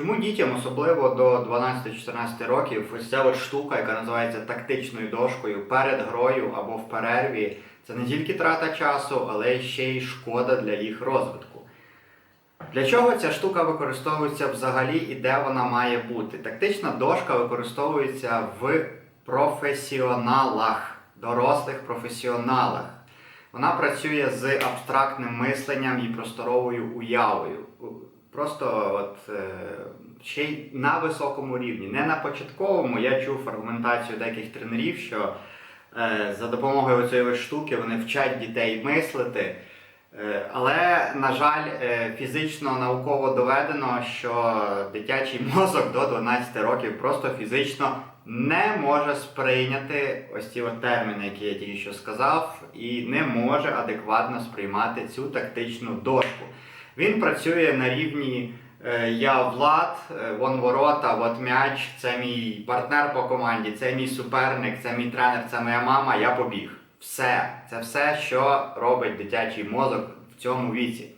Чому дітям, особливо до 12-14 років, ось ця от штука, яка називається тактичною дошкою перед грою або в перерві, це не тільки трата часу, але ще й шкода для їх розвитку. Для чого ця штука використовується взагалі і де вона має бути? Тактична дошка використовується в професіоналах, дорослих професіоналах. Вона працює з абстрактним мисленням і просторовою уявою. Просто от, е, ще й на високому рівні. Не на початковому. Я чув аргументацію деяких тренерів, що е, за допомогою цієї штуки вони вчать дітей мислити. Е, Але, на жаль, фізично науково доведено, що дитячий мозок до 12 років просто фізично не може сприйняти ось ці терміни, які я тільки що сказав, і не може адекватно сприймати цю тактичну дошку. Він працює на рівні е, я влад, е, вон ворота, от м'яч, це мій партнер по команді, це мій суперник, це мій тренер, це моя мама, я побіг. Все. Це все, що робить дитячий мозок в цьому віці.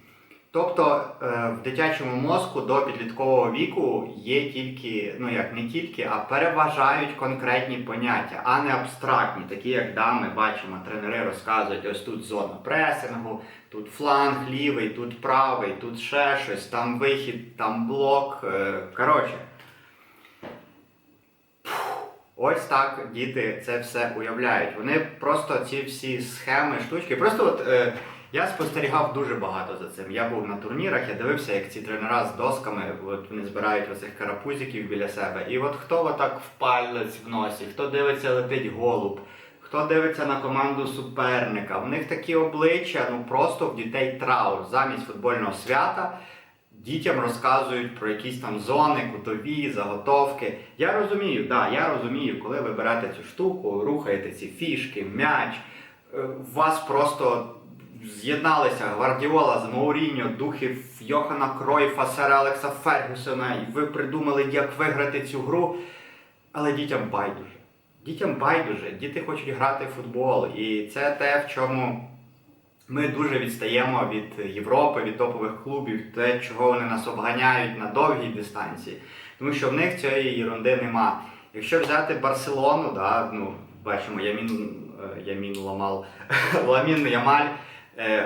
Тобто е, в дитячому мозку до підліткового віку є тільки, ну як не тільки, а переважають конкретні поняття, а не абстрактні, такі як да, ми бачимо, тренери розказують, ось тут зона пресингу, тут фланг лівий, тут правий, тут ще щось, там вихід, там блок. е, Коротше. Ось так діти це все уявляють. Вони просто ці всі схеми, штучки. Просто от е, я спостерігав дуже багато за цим. Я був на турнірах, я дивився, як ці тренера з досками от, вони збирають оцих карапузиків біля себе. І от хто отак в палець в носі, хто дивиться, летить голуб, хто дивиться на команду суперника. В них такі обличчя, ну просто в дітей траур. Замість футбольного свята дітям розказують про якісь там зони, кутові, заготовки. Я розумію, да, я розумію, коли ви берете цю штуку, рухаєте ці фішки, м'яч, е, у вас просто з'єдналися Гвардіола з Мауріньо, духів Йохана Кройфа, Сера Алекса Фергюсона, і ви придумали, як виграти цю гру. Але дітям байдуже. Дітям байдуже, діти хочуть грати в футбол. І це те, в чому ми дуже відстаємо від Європи, від топових клубів, те, чого вони нас обганяють на довгій дистанції. Тому що в них цієї ерунди нема. Якщо взяти Барселону, да, ну, бачимо, Ямін, е, Ямін Ламал, Ламін Ямаль, е,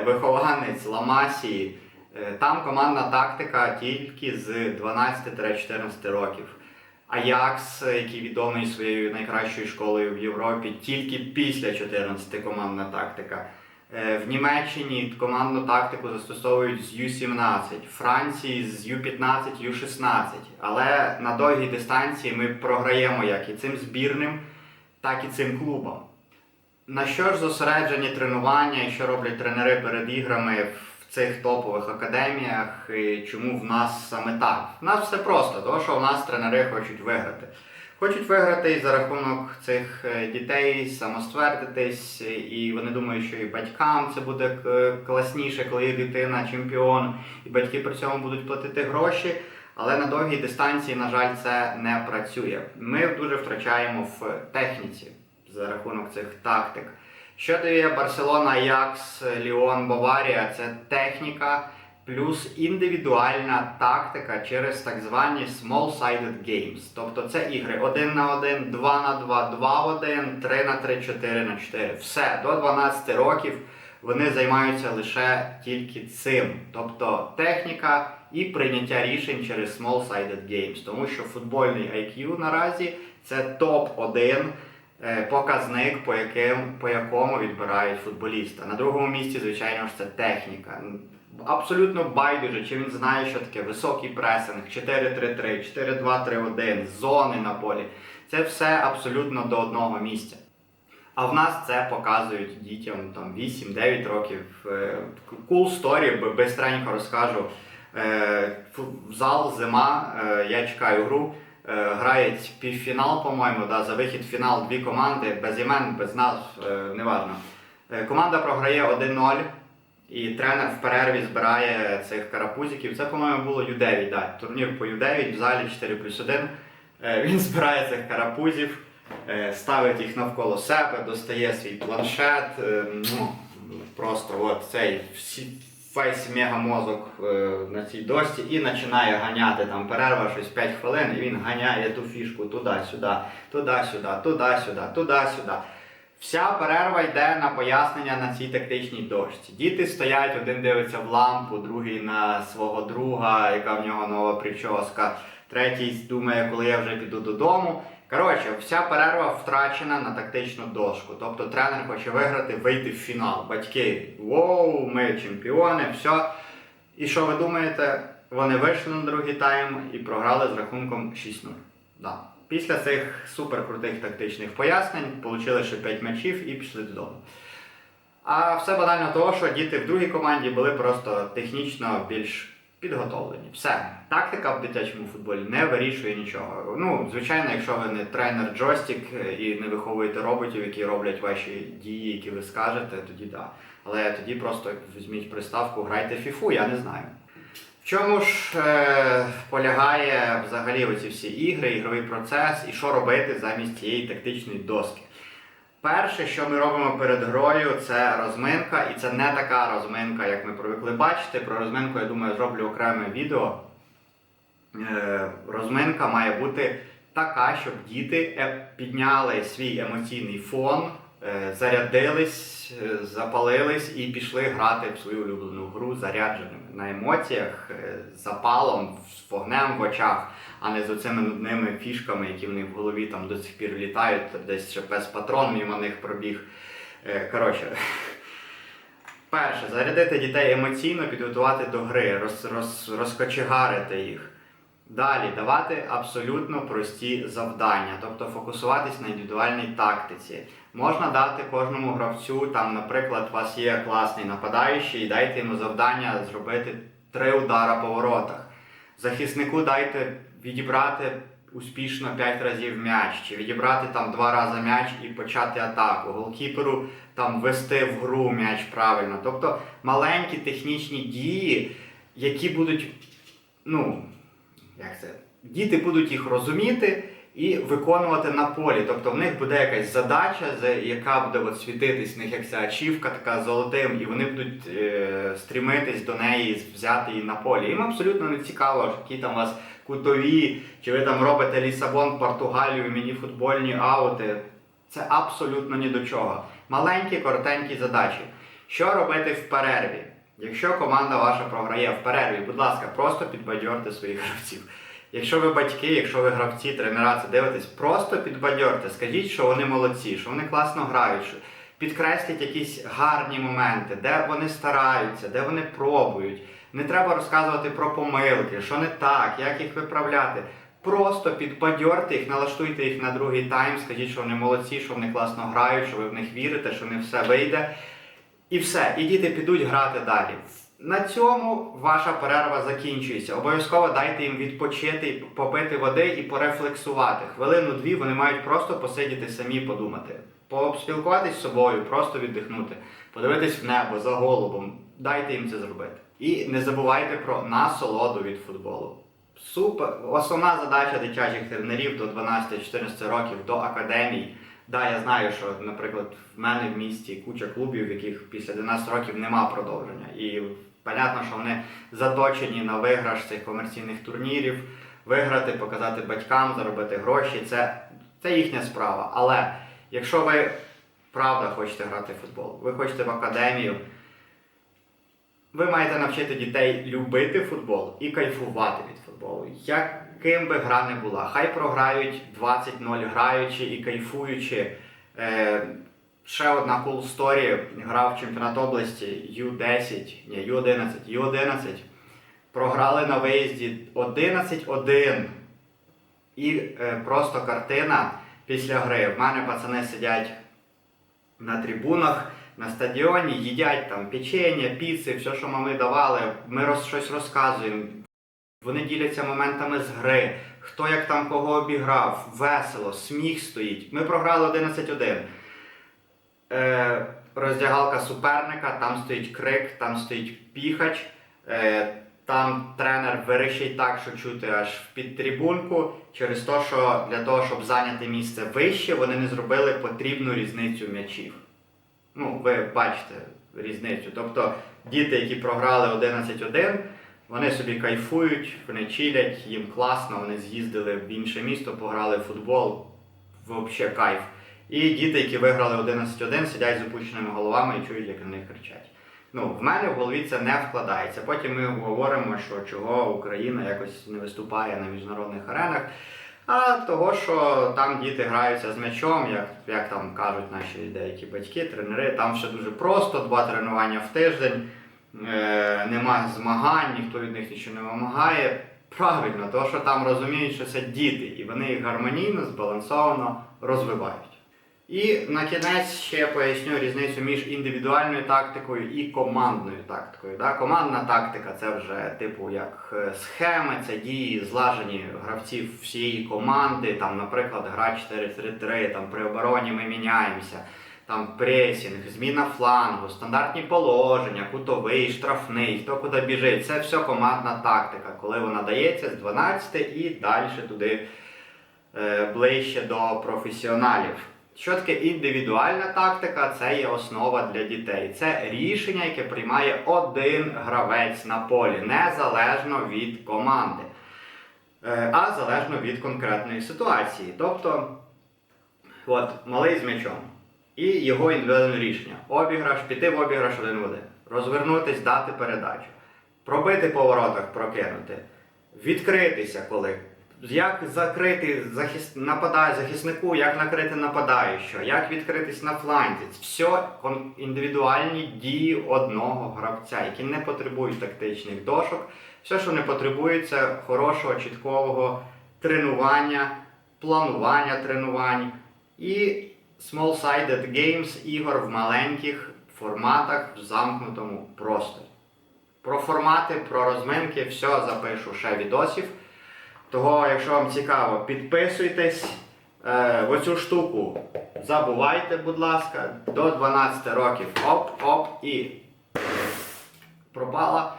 вихованець Ламасії, е, там командна тактика тільки з 12-14 років. Аякс, який відомий своєю найкращою школою в Європі, тільки після 14 командна тактика. Е, В Німеччині командну тактику застосовують з Ю-17, в Франції з Ю-15, Ю-16. Але на довгій дистанції ми програємо як і цим збірним, так і цим клубам. На що ж зосереджені тренування і що роблять тренери перед іграми в цих топових академіях? І чому в нас саме так? В нас все просто, тому що в нас тренери хочуть виграти. Хочуть виграти і за рахунок цих е, дітей, самоствердитись, і вони думають, що і батькам це буде е, класніше, коли їх дитина чемпіон, і батьки при цьому будуть платити гроші. Але на довгій дистанції, на жаль, це не працює. Ми дуже втрачаємо в техніці за рахунок цих тактик. Що дає Барселона, Аякс, Ліон, Баварія? Це техніка плюс індивідуальна тактика через так звані small-sided games. Тобто це ігри 1 на 1, 2 на 2, 2 в 1, 3 на 3, 4 на 4. Все, до 12 років вони займаються лише тільки цим. Тобто техніка і прийняття рішень через small-sided games. Тому що футбольний IQ наразі це топ-1 е, показник, по, яким, по якому відбирають футболіста. На другому місці, звичайно ж, це техніка. Абсолютно байдуже, чи він знає, що таке високий пресинг, 4-3-3, 4-2-3-1, зони на полі. Це все абсолютно до одного місця. А в нас це показують дітям там 8-9 років. Е, Cool story, бистренько розкажу. Е, Зал, зима, е, я чекаю гру. Е, Грають півфінал, по-моєму, да, за вихід в фінал дві команди, без імен, без назв, е, неважно. Е, Команда програє 1-0. І тренер в перерві збирає цих карапузиків. Це, по-моєму, було Ю9, да. турнір по Ю9 в залі 4 плюс 1. Е, Він збирає цих карапузів, ставить їх навколо себе, достає свій планшет. Ну, просто от цей всі, весь мегамозок е, на цій дошці і починає ганяти там перерва щось 5 хвилин, і він ганяє ту фішку туди-сюди, туди-сюди, туди-сюди, туди-сюди. Вся перерва йде на пояснення на цій тактичній дошці. Діти стоять, один дивиться в лампу, другий на свого друга, яка в нього нова прическа, третій думає, коли я вже піду додому. Коротше, вся перерва втрачена на тактичну дошку. Тобто тренер хоче виграти, вийти в фінал. Батьки, воу, ми чемпіони, все. І що ви думаєте? Вони вийшли на другий тайм і програли з рахунком 6-0. Да. Після цих суперкрутих тактичних пояснень отримали ще 5 м'ячів і пішли додому. А все банально того, що діти в другій команді були просто технічно більш підготовлені. Все. Тактика в дитячому футболі не вирішує нічого. Ну, звичайно, якщо ви не тренер джойстик е, і не виховуєте роботів, які роблять ваші дії, які ви скажете, тоді да. Але тоді просто візьміть приставку, грайте фіфу, я не знаю. В чому ж е, полягає взагалі оці всі ігри, ігровий процес і що робити замість цієї тактичної доски? Перше, що ми робимо перед грою, це розминка, і це не така розминка, як ми привикли бачити. Про розминку, я думаю, зроблю окреме відео. Е, розминка має бути така, щоб діти е, підняли свій емоційний фон, е, зарядились, запалились і пішли грати в свою улюблену гру зарядженими на емоціях, запалом, з вогнем в очах, а не з оцими нудними фішками, які в них в голові там до сих пір літають, десь ще пес патрон мимо них пробіг. Е, Коротше. Перше, зарядити дітей емоційно, підготувати до гри, роз, роз, розкочегарити їх. Далі давати абсолютно прості завдання, тобто фокусуватись на індивідуальній тактиці. Можна дати кожному гравцю, там, наприклад, у вас є класний нападаючий, і дайте йому завдання зробити три удара по воротах. Захиснику дайте відібрати успішно 5 разів м'яч, чи відібрати там два рази м'яч і почати атаку. Голкіперу там вести в гру м'яч правильно. Тобто маленькі технічні дії, які будуть, ну, як це? Діти будуть їх розуміти і виконувати на полі. Тобто в них буде якась задача, яка буде от світитись в них як ця ачівка така золотим, і вони будуть е, стрімитись до неї, взяти її на полі. Їм абсолютно не цікаво, які там у вас кутові, чи ви там робите Лісабон, Португалію, міні-футбольні аути. Це абсолютно ні до чого. Маленькі, коротенькі задачі. Що робити в перерві? Якщо команда ваша програє в перерві, будь ласка, просто підбадьорте своїх гравців. Якщо ви батьки, якщо ви гравці, тренера дивитесь, просто підбадьорте, скажіть, що вони молодці, що вони класно грають, що підкресліть якісь гарні моменти, де вони стараються, де вони пробують. Не треба розказувати про помилки, що не так, як їх виправляти. Просто підбадьорте їх, налаштуйте їх на другий тайм, скажіть, що вони молодці, що вони класно грають, що ви в них вірите, що них все вийде. І все, і діти підуть грати далі. На цьому ваша перерва закінчується. Обов'язково дайте їм відпочити, попити води і порефлексувати. Хвилину-дві вони мають просто посидіти самі, подумати, поспілкуватись з собою, просто віддихнути, подивитись в небо за голубом. Дайте їм це зробити. І не забувайте про насолоду від футболу. Супер. Основна задача дитячих тренерів до 12-14 років до академій. Да, я знаю, що, наприклад, в мене в місті куча клубів, в яких після 12 років нема продовження. І понятно, що вони заточені на виграш цих комерційних турнірів, виграти, показати батькам, заробити гроші. Це, це їхня справа. Але якщо ви правда хочете грати в футбол, ви хочете в академію, ви маєте навчити дітей любити футбол і кайфувати від футболу. Яким би гра не була. Хай програють 20-0 граючи і кайфуючи. Е, ще одна cool story. Грав чемпіонат області U10, ні, U11, U11. Програли на виїзді 11-1. І е, просто картина після гри. В мене пацани сидять на трибунах, на стадіоні, їдять там печення, піци, все, що мами давали. Ми роз, щось розказуємо. Вони діляться моментами з гри, хто як там кого обіграв, весело, сміх стоїть. Ми програли 11-1. Е, роздягалка суперника, там стоїть крик, там стоїть піхач, е, там тренер верещить так, що чути аж в підтрибунку, через те, що для того, щоб зайняти місце вище, вони не зробили потрібну різницю м'ячів. Ну, ви бачите різницю. Тобто діти, які програли 11-1, вони собі кайфують, вони чилять, їм класно, вони з'їздили в інше місто, пограли в футбол, взагалі кайф. І діти, які виграли 11-1, сидять з опущеними головами і чують, як на кричать. Ну, в мене в голові це не вкладається. Потім ми говоримо, що чого Україна якось не виступає на міжнародних аренах. А того, що там діти граються з м'ячом, як, як там кажуть наші деякі батьки, тренери, там все дуже просто, два тренування в тиждень, нема змагань, ніхто від них нічого не вимагає. Правильно, тому що там розуміють, що це діти, і вони їх гармонійно, збалансовано розвивають. І на кінець ще поясню різницю між індивідуальною тактикою і командною тактикою. Да? Командна тактика це вже типу як е, схеми, це дії злажені гравців всієї команди. Там, наприклад, гра 4-3-3, там при обороні ми міняємося, там пресінг, зміна флангу, стандартні положення, кутовий, штрафний, хто куди біжить. Це все командна тактика, коли вона дається з 12 і далі туди е, ближче до професіоналів. Що таке індивідуальна тактика? Це є основа для дітей. Це рішення, яке приймає один гравець на полі, незалежно від команди, Е, а залежно від конкретної ситуації. Тобто, от малий з м'ячом і його індивідуальне рішення. Обіграш, піти в обіграш один в один, розвернутись, дати передачу, пробити по воротах, прокинути, відкритися коли. Як закрити захис... нападає захиснику, як накрити нападаючого, як відкритись на фланзі. Все індивідуальні дії одного гравця, які не потребують тактичних дошок. Все, що не потребує, це хорошого, чіткового тренування, планування тренувань і small-sided games ігор в маленьких форматах в замкнутому просторі. Про формати, про розминки, все запишу ще відосів. Того, якщо вам цікаво, підписуйтесь. Е, оцю штуку забувайте, будь ласка, до 12 років. Оп-оп і пропала.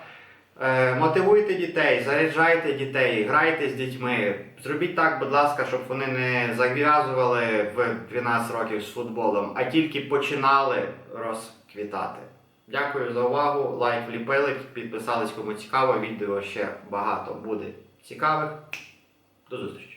Е, мотивуйте дітей, заряджайте дітей, грайте з дітьми. Зробіть так, будь ласка, щоб вони не зав'язували в 12 років з футболом, а тільки починали розквітати. Дякую за увагу. Лайк вліпили, підписались, кому цікаво. Відео ще багато буде цікавих. До зустрічі!